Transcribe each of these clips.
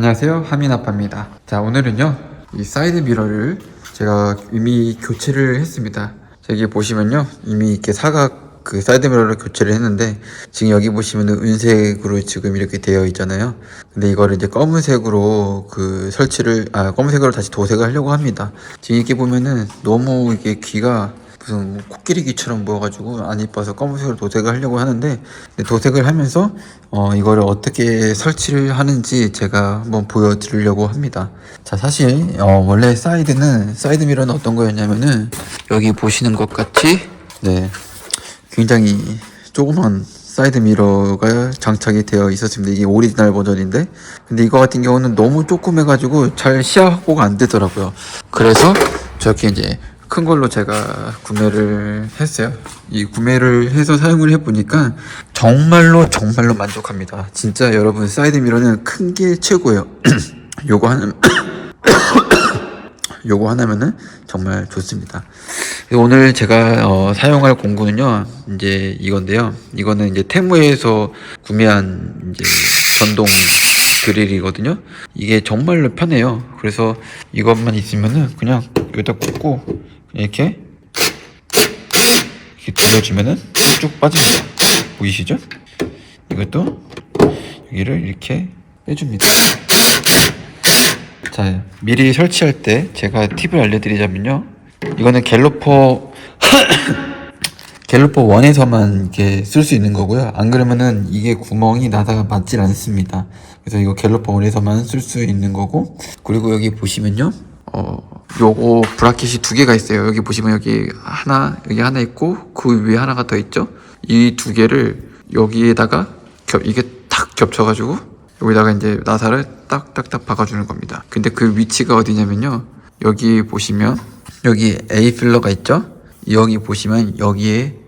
안녕하세요. 하민아빠입니다. 자 오늘은요 이 사이드 미러를 제가 이미 교체를 했습니다. 자, 여기 보시면요 이미 이렇게 사각 그 사이드 미러를 교체를 했는데 지금 여기 보시면은 은색으로 지금 이렇게 되어 있잖아요. 근데 이거를 이제 검은색으로 그 설치를 아 검은색으로 다시 도색을 하려고 합니다. 지금 이렇게 보면은 너무 이게 귀가 무슨 뭐 코끼리 귀처럼 보여가지고 안 이뻐서 검은색으로 도색을 하려고 하는데 도색을 하면서 어 이거를 어떻게 설치를 하는지 제가 한번 보여드리려고 합니다. 자 사실 어 원래 사이드는 사이드 미러는 어떤 거였냐면은 여기 보시는 것 같이 네 굉장히 조그만 사이드 미러가 장착이 되어 있었습니다. 이게 오리지널 버전인데 근데 이거 같은 경우는 너무 조그매가지고 잘 시야 확보가 안 되더라고요. 그래서 저렇게 이제 큰 걸로 제가 구매를 했어요. 이 구매를 해서 사용을 해보니까 정말로 정말로 만족합니다. 진짜 여러분 사이드 미러는 큰 게 최고예요. 요거 하나 요거 하나면은 정말 좋습니다. 오늘 제가 어, 사용할 공구는요, 이제 이건데요. 이거는 이제 테무에서 구매한 이제 전동 드릴이거든요. 이게 정말로 편해요. 그래서 이것만 있으면은 그냥 여기다 꽂고 이렇게 이렇게 돌려주면은 쭉 빠집니다. 보이시죠? 이것도 여기를 이렇게 빼줍니다. 자, 미리 설치할 때 제가 팁을 알려드리자면요. 이거는 갤로퍼 갤로퍼 1에서만 이렇게 쓸 수 있는 거고요. 안 그러면은 이게 구멍이 나다가 맞질 않습니다. 그래서 이거 갤로퍼 1에서만 쓸 수 있는 거고. 그리고 여기 보시면요. 어, 요거 브라켓이 두 개가 있어요. 여기 보시면 여기 하나, 여기 하나 있고 그 위에 하나가 더 있죠. 이 두 개를 여기에다가 겹, 이게 탁 겹쳐가지고 여기다가 이제 나사를 딱딱딱 박아주는 겁니다. 근데 그 위치가 어디냐면요. 여기 보시면 여기 A 필러가 있죠. 여기 보시면 여기에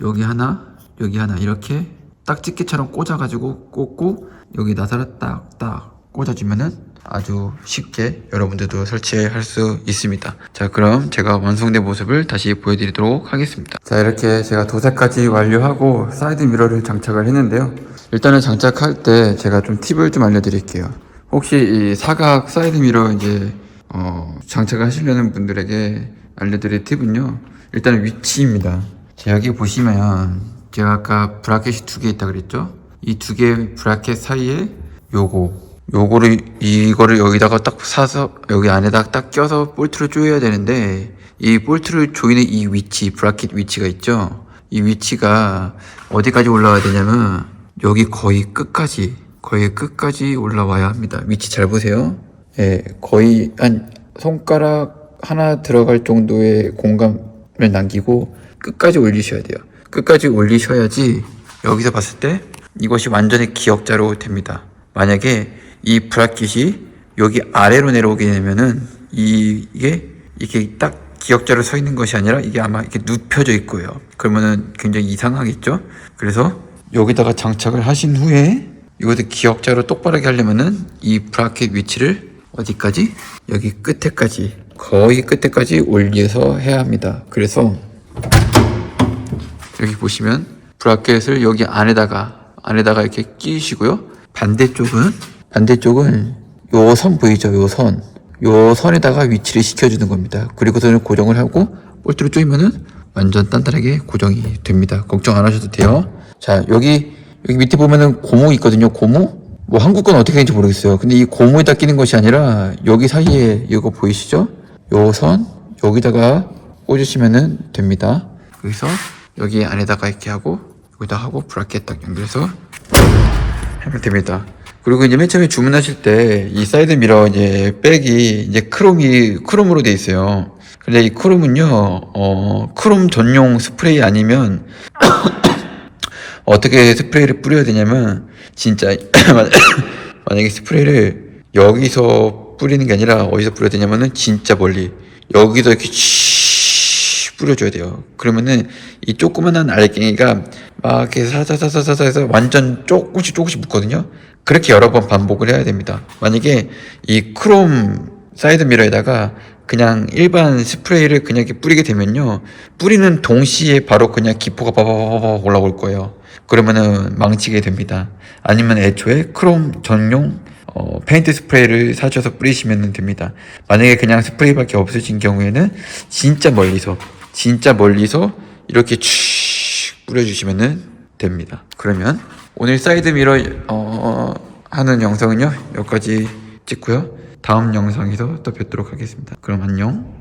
여기 하나 여기 하나 이렇게 딱지끼처럼 꽂아가지고 꽂고 여기 나사를 딱딱 꽂아주면은 아주 쉽게 여러분들도 설치할 수 있습니다. 자 그럼 제가 완성된 모습을 다시 보여드리도록 하겠습니다. 자 이렇게 제가 도색까지 완료하고 사이드 미러를 장착을 했는데요. 일단은 장착할 때 제가 좀 팁을 좀 알려드릴게요. 혹시 이 사각 사이드 미러 이제 어, 장착을 하시려는 분들에게 알려드릴 팁은요. 일단은 위치입니다. 자, 여기 보시면 제가 아까 브라켓이 두 개 있다 그랬죠? 이 두개 브라켓 사이에 요거 요거를 이거를 여기다가 딱 사서 여기 안에다 딱 껴서 볼트를 조여야 되는데 이 볼트를 조이는 이 위치 브라켓 위치가 있죠? 이 위치가 어디까지 올라와야 되냐면 여기 거의 끝까지 거의 끝까지 올라와야 합니다. 위치 잘 보세요. 예, 거의 한 손가락 하나 들어갈 정도의 공간을 남기고 끝까지 올리셔야 돼요. 끝까지 올리셔야지 여기서 봤을 때 이것이 완전히 기역자로 됩니다. 만약에 이 브라켓이 여기 아래로 내려오게 되면은 이, 이게 이게 딱 기역자로 서 있는 것이 아니라 이게 아마 이렇게 눕혀져 있고요. 그러면은 굉장히 이상하겠죠? 그래서 여기다가 장착을 하신 후에 이것도 기역자로 똑바르게 하려면은 이 브라켓 위치를 어디까지? 여기 끝에까지 거의 끝에까지 올려서 해야 합니다. 그래서 여기 보시면 브라켓을 여기 안에다가 안에다가 이렇게 끼시고요. 반대쪽은 반대쪽은 요 선 보이죠? 요 선. 요 선에다가 위치를 시켜주는 겁니다. 그리고서는 고정을 하고 볼트를 조이면은 완전 단단하게 고정이 됩니다. 걱정 안 하셔도 돼요. 자, 여기 여기 밑에 보면은 고무 있거든요. 고무? 뭐 한국 건 어떻게 되는지 모르겠어요. 근데 이 고무에다 끼는 것이 아니라 여기 사이에 이거 보이시죠? 요 선 여기다가 꽂으시면은 됩니다. 여기서 여기 안에다가 이렇게 하고 여기다 하고 브라켓 딱 연결해서 하면 됩니다. 그리고 이제 맨 처음에 주문하실 때 이 사이드 미러 이제 백이 이제 크롬이 크롬으로 돼 있어요. 근데 이 크롬은요, 어, 크롬 전용 스프레이 아니면 어떻게 스프레이를 뿌려야 되냐면 진짜 만약에 스프레이를 여기서 뿌리는 게 아니라 어디서 뿌려야 되냐면은 진짜 멀리 여기서 이렇게 치 뿌려줘야 돼요. 그러면은 이 조그만한 알갱이가 막 이렇게 사사사사사사 해서 완전 조금씩 조금씩 붙거든요. 그렇게 여러 번 반복을 해야 됩니다. 만약에 이 크롬 사이드 미러에다가 그냥 일반 스프레이를 그냥 이렇게 뿌리게 되면요. 뿌리는 동시에 바로 그냥 기포가 바바바바 올라올 거예요. 그러면은 망치게 됩니다. 아니면 애초에 크롬 전용 어, 페인트 스프레이를 사셔서 뿌리시면 됩니다. 만약에 그냥 스프레이밖에 없으신 경우에는 진짜 멀리서 진짜 멀리서 이렇게 쭉 뿌려주시면 됩니다. 그러면 오늘 사이드 미러 어, 하는 영상은요 여기까지 찍고요. 다음 영상에서 또 뵙도록 하겠습니다. 그럼 안녕.